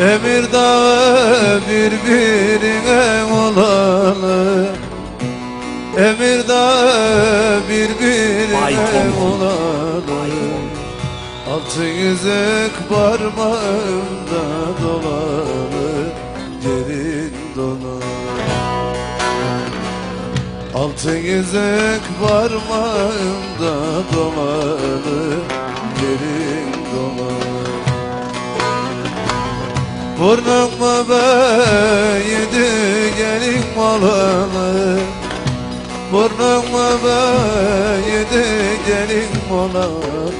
Emir dağı birbirine olalı Emir dağı birbirine olalı Altın yüzük parmağımda dolalı Gelin dolalı Altın yüzük parmağımda dolalı Burnuma yedi gelin malalı Burnuma yedi gelin malalı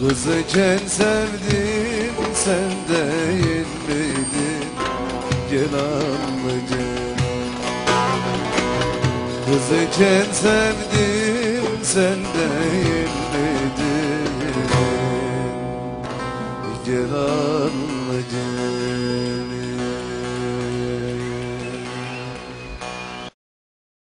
Kızıken sevdim sen değil miydin? Gel anlayacağım Kızıken sevdim sen değil miydin? Gel anlayacağım